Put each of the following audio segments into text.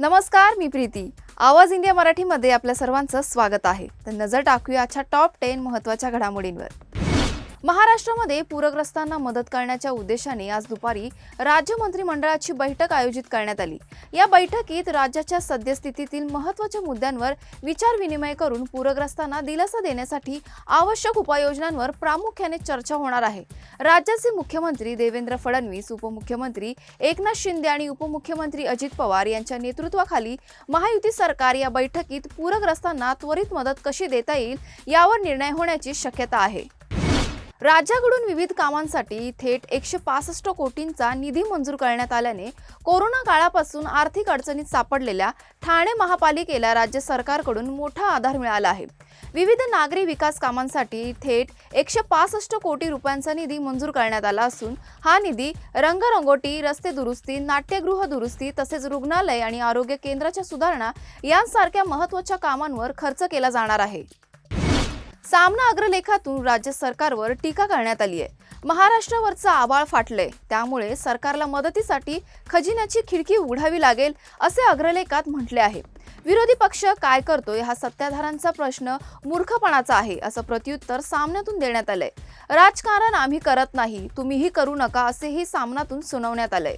नमस्कार मी प्रीती. आवाज इंडिया मराठीमध्ये आपल्या सर्वांचं स्वागत आहे. तर नजर टाकूया आजच्या टॉप टेन महत्त्वाच्या घडामोडींवर. महाराष्ट्रामध्ये पूरग्रस्तांना मदत करण्याच्या उद्देशाने आज दुपारी राज्य मंत्रिमंडळाची बैठक आयोजित करण्यात आली. या बैठकीत राज्याच्या सद्यस्थितीतील महत्त्वाच्या मुद्द्यांवर विचारविनिमय करून पूरग्रस्तांना दिलासा देण्यासाठी आवश्यक उपाययोजनांवर प्रामुख्याने चर्चा होणार आहे. राज्याचे मुख्यमंत्री देवेंद्र फडणवीस उपमुख्यमंत्री एकनाथ शिंदे आणि उपमुख्यमंत्री अजित पवार यांच्या नेतृत्वाखाली महायुती सरकार या बैठकीत पूरग्रस्तांना त्वरित मदत कशी देता येईल यावर निर्णय होण्याची शक्यता आहे. राज्याकडून विविध कामांसाठी थेट एकशे पासष्ट कोटींचा निधी मंजूर करण्यात आल्याने कोरोना काळापासून आर्थिक अडचणीत सापडलेल्या ठाणे महापालिकेला राज्य सरकारकडून मोठा आधार मिळाला आहे. विविध नागरी विकास कामांसाठी थेट एकशे पासष्ट कोटी रुपयांचा निधी मंजूर करण्यात आला असून हा निधी रंगरंगोटी रस्ते दुरुस्ती नाट्यगृह दुरुस्ती तसेच रुग्णालय आणि आरोग्य केंद्राच्या सुधारणा यांसारख्या महत्त्वाच्या कामांवर खर्च केला जाणार आहे. सामना अग्रलेखातून राज्य सरकारवर टीका करण्यात आली आहे महाराष्ट्रावरचं आबाळ फाटलंय. त्यामुळे सरकारला मदतीसाठी खजिन्याची खिडकी उघडावी लागेल असे अग्रलेखात म्हटले आहे. विरोधी पक्ष काय करतोय हा सत्ताधारांचा प्रश्न मूर्खपणाचा आहे असं प्रत्युत्तर सामन्यातून देण्यात आलंय. राजकारण आम्ही करत नाही तुम्हीही करू नका असेही सामनातून सुनावण्यात आलंय.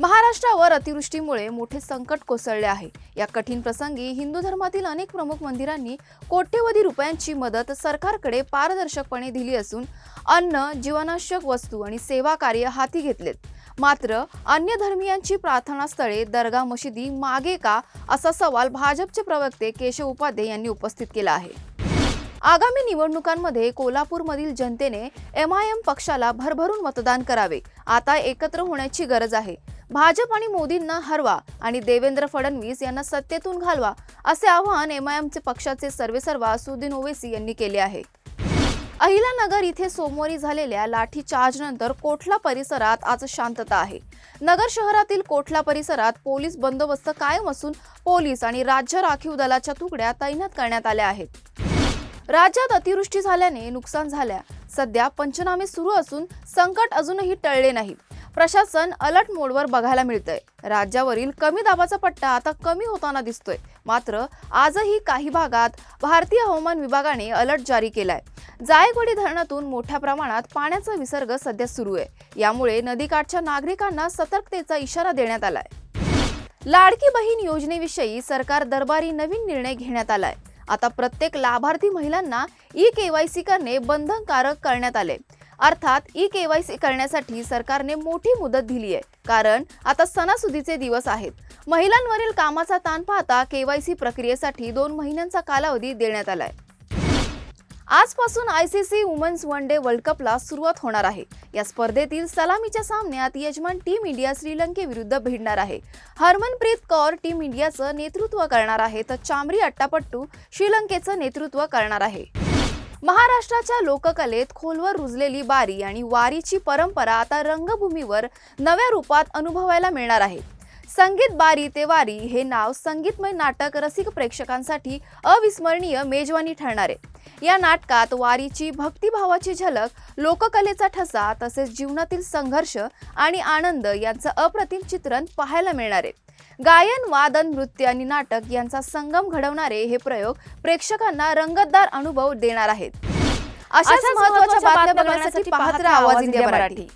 महाराष्ट्रावर अतिवृष्टीमुळे मोठे संकट कोसळले आहे. या कठीण प्रसंगी हिंदू धर्मातील अनेक प्रमुख मंदिरांनी कोट्यवधी रुपयांची मदत सरकारकडे पारदर्शकपणे दिली असून अन्न जीवनावश्यक वस्तू आणि सेवा कार्य हाती घेतलेत. मात्र अन्य धर्मियांची प्रार्थनास्थळे दर्गा मशिदी मागे का असा सवाल भाजपचे प्रवक्ते केशव उपाध्ये यांनी उपस्थित केला आहे. आगामी निवडणुकांमध्ये कोल्हापूरमधील जनतेने एम आय एम पक्षाला भरभरून मतदान करावे. आता एकत्र होण्याची गरज आहे. भाजप आणि मोदींना हरवा आणि देवेंद्र फडणवीस यांना सत्तेतून घालवा असे आवाहन एम आय एमचे पक्षाचे सर्वेसर्वा सुदीन ओवेसी यांनी केले आहे. अहिलानगर इथे सोमवारी झालेल्या लाठीचार्जनंतर कोठला परिसरात आज शांतता आहे? नगर शहरातील कोठला परिसरात पोलीस बंदोबस्त कायम असून पोलीस आणि राज्य राखीव दलाच्या तुकड्या तैनात करण्यात आल्या आहेत. राज्यात अतिवृष्टी झाल्याने नुकसान झाल्या. सध्या पंचनामे सुरू असून संकट अजूनही टळले नाहीत. प्रशासन अलर्ट मोडवर बघायला मिळतंय. राज्यावरील कमी दाबाचा पट्टा आता कमी होताना दिसतोय. मात्र आजही काही भागात भारतीय हवामान विभागाने अलर्ट जारी केलाय. जायकवाडी धरणातून मोठ्या प्रमाणात पाण्याचा विसर्ग सध्या सुरू आहे. यामुळे नदीकाठच्या नागरिकांना सतर्कतेचा इशारा देण्यात आलाय. लाडकी बहीण योजनेविषयी सरकार दरबारी नवीन निर्णय घेण्यात आलाय. आता प्रत्येक लाभार्थी महिलांना ई केवायसी करणे बंधनकारक करण्यात आले अर्थात ई केवायसी करण्यासाठी सरकारने मोठी मुदत दिली आहे कारण आता सणासुदीचे दिवस आहेत. महिलांवरील कामाचा ताण पाहता केवायसी प्रक्रियेसाठी दोन महिन्यांचा कालावधी देण्यात आलाय. आजपासून I C C women's one day world कपला सुरुवात होणार आहे. या स्पर्धेतील सलामीच्या सामन्यात यजमान टीम इंडिया श्रीलंकेविरुद्ध भिडणार आहे. हरमनप्रीत कौर टीम इंडियाचं नेतृत्व करणार आहे तर चामरी अट्टापट्टू श्रीलंकेचं नेतृत्व करणार आहे. महाराष्ट्राच्या लोककलेत खोलवर रुजलेली बारी आणि वारीची परंपरा आता रंगभूमीवर नव्या रूपात अनुभवायला मिळणार आहे. संगीत बारी ते वारी हे नाव संगीतमय नाटक रसिक प्रेक्षकांसाठी अविस्मरणीय मेजवानी ठरणार आहे. या नाटकात वारीची भक्तिभावाची झलक लोककलेचा ठसा तसेच जीवनातील संघर्ष आणि आनंद यांचं अप्रतिम चित्रण पाहायला मिळणार आहे. गायन वादन नृत्य आणि नाटक यांचा संगम घडवणारे हे प्रयोग प्रेक्षकांना रंगतदार अनुभव देणार आहेत. अशाच महत्त्वाच्या बातम्या बघण्यासाठी पाहत राहा आवाज इंडिया मराठी.